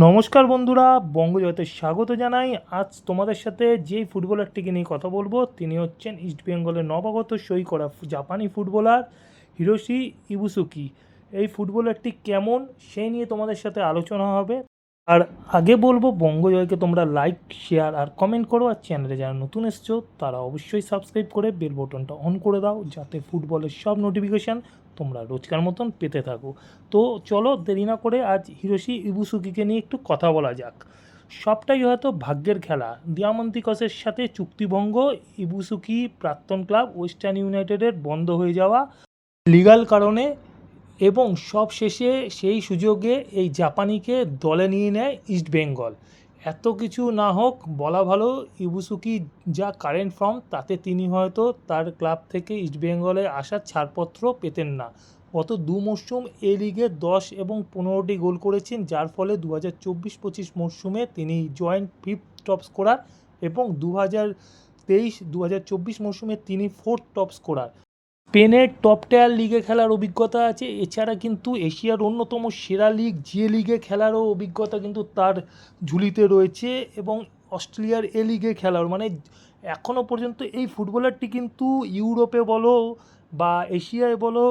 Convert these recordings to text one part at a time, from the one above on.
নমস্কার বন্ধুরা, বঙ্গজগতে স্বাগত জানাই। আজ তোমাদের সাথে যেই ফুটবলারটিকে নিয়ে কথা বলব, তিনি হচ্ছেন ইস্টবেঙ্গলের নবাগত সই করা জাপানি ফুটবলার হিরোশি ইবুসুকি। এই ফুটবলারটি কেমন, সেই নিয়ে তোমাদের সাথে আলোচনা হবে। আর আগে বলব বঙ্গজয়কে তোমরা লাইক শেয়ার আর কমেন্ট করো, আর চ্যানেলে যারা নতুন এসছো, তারা অবশ্যই সাবস্ক্রাইব করে বেল বটনটা অন করে দাও, যাতে ফুটবলের সব নোটিফিকেশান তোমরা রোজকার মতন পেতে থাকো। তো চলো দেরি না করে আজ হিরোশি ইবুসুকিকে নিয়ে একটু কথা বলা যাক। সবটাই হয়তো ভাগ্যের খেলা। দিয়ামন্তিকসের সাথে চুক্তিভঙ্গ, ইবুসুকি প্রাক্তন ক্লাব ওয়েস্টার্ন ইউনাইটেডের বন্ধ হয়ে যাওয়া, লিগাল কারণে, এবং সব শেষে সেই সুযোগে এই জাপানিকে দলে নিয়ে নেয় ইস্ট বেঙ্গল। এত কিছু না হোক, বলা ভালো, ইবুসুকি যা কারেন্ট ফর্ম তাতে তিনি হয়তো তার ক্লাব থেকে ইস্টবেঙ্গলে আসার ছাড়পত্র পেতেন না। গত দু মরশুম এ লিগে দশ এবং পনেরোটি গোল করেছেন, যার ফলে দু হাজার চব্বিশ পঁচিশ মরশুমে তিনি জয়েন্ট ফিফথ টপ স্কোরার এবং দু হাজার তেইশ দু হাজার চব্বিশ মরশুমে তিনি ফোর্থ টপ স্কোরার স্পেনের টপ টায়ার লিগে খেলার অভিজ্ঞতা আছে। এছাড়া কিন্তু এশিয়ার অন্যতম সেরা লিগ যে লিগে খেলারও অভিজ্ঞতা কিন্তু তার ঝুলিতে রয়েছে এবং অস্ট্রেলিয়ার এ লিগে খেলার। মানে এখনও পর্যন্ত এই ফুটবলারটি কিন্তু ইউরোপে বলো বা এশিয়ায় বলো,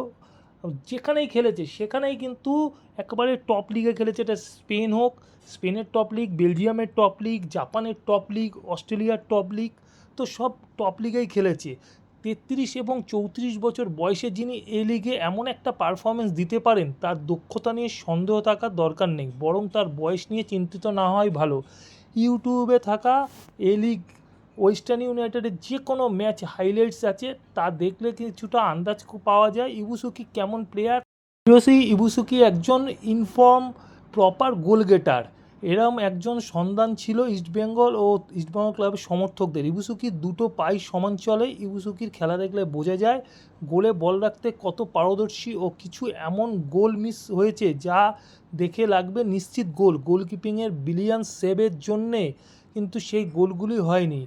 যেখানেই খেলেছে, সেখানেই কিন্তু একেবারে টপ লিগে খেলেছে। এটা স্পেন হোক, স্পেনের টপ লিগ বেলজিয়ামের টপ লিগ জাপানের টপ লিগ অস্ট্রেলিয়ার টপ লিগ তো সব টপ লিগেই খেলেছে। তেত্রিশ এবং চৌত্রিশ বছর বয়সে যিনি এই লিগে এমন একটা পারফরমেন্স দিতে পারেন, তার দক্ষতা নিয়ে সন্দেহ থাকার দরকার নেই, বরং তার বয়স নিয়ে চিন্তিত না হয় ভালো। ইউটিউবে থাকা এ লিগ, ওয়েস্টার্ন ইউনাইটেডের যে কোনো ম্যাচ হাইলাইটস আছে, তা দেখলে কিছুটা আন্দাজ পাওয়া যায়। ইবুসুকি কেমন প্লেয়ার ইবুসুকি একজন in form proper goal getter এরম একজন সন্ধান ছিল ইস্টবেঙ্গল ও ইস্টবেঙ্গল ক্লাবের সমর্থকদের। ইবুসুকির দুটো পাই সমান চলে। ইবুসুকির খেলা দেখলে বোঝা যায় গোলে বল রাখতে কত পারদর্শী ও কিছু এমন গোল মিস হয়েছে যা দেখে লাগবে নিশ্চিত গোল। গোলকিপিংয়ের বিলিয়ন সেভের জন্যে কিন্তু সেই গোলগুলি হয়নি।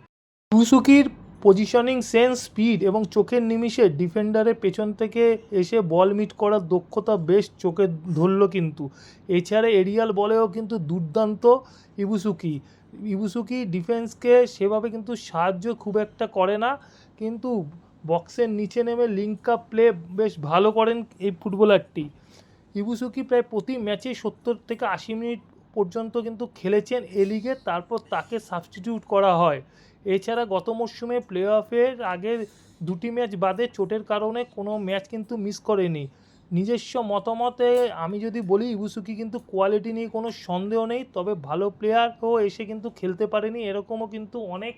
ইবুসুকির পজিশনিং সেন্স স্পিড এবং চোখের নিমিষে ডিফেন্ডারের পেছন থেকে এসে বল মিট করার দক্ষতা বেশ চোখে ধরল কিন্তু। এছাড়া এরিয়াল বলেও কিন্তু দুর্দান্ত ইবুসুকি ইবুসুকি ডিফেন্সকে সেভাবে কিন্তু সাহায্য খুব একটা করে না, কিন্তু বক্সের নিচে নেমে লিঙ্ক আপ প্লে বেশ ভালো করেন এই ফুটবলারটি। ইবুসুকি প্রায় প্রতি ম্যাচে সত্তর থেকে আশি মিনিট পর্যন্ত কিন্তু খেলেছেন এ লিগে তারপর তাকে সাবস্টিটিউট করা হয়। এছাড়া গত মরশুমে প্লে অফের আগের দুটি ম্যাচ বাদে চোটের কারণে কোনো ম্যাচ কিন্তু মিস করেনি। নিজস্ব মতামতে আমি যদি বলি, ইবুসুকি কিন্তু কোয়ালিটি নিয়ে কোনো সন্দেহ নেই, তবে ভালো প্লেয়ারও এসে কিন্তু খেলতে পারেনি। এরকমও কিন্তু অনেক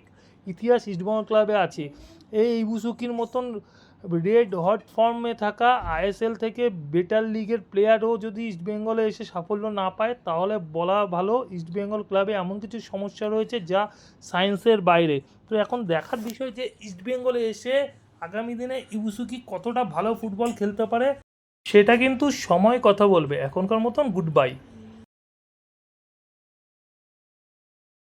ইতিহাস ইস্টবঙ্গ ক্লাবে আছে। এই ইবুসুকির মতন রেড হট ফর্মে থাকা আইএসএল থেকে বেটার লিগের প্লেয়ারও যদি ইস্টবেঙ্গলে এসে সাফল্য না পায়, তাহলে বলা ভালো ইস্টবেঙ্গল ক্লাবে এমন কিছু সমস্যা রয়েছে যা সায়েন্সের বাইরে। তো এখন দেখার বিষয় যে ইস্টবেঙ্গলে এসে আগামী দিনে ইউসুকি কতটা ভালো ফুটবল খেলতে পারে, সেটা কিন্তু সময় কথা বলবে। এখনকার মতন গুড বাই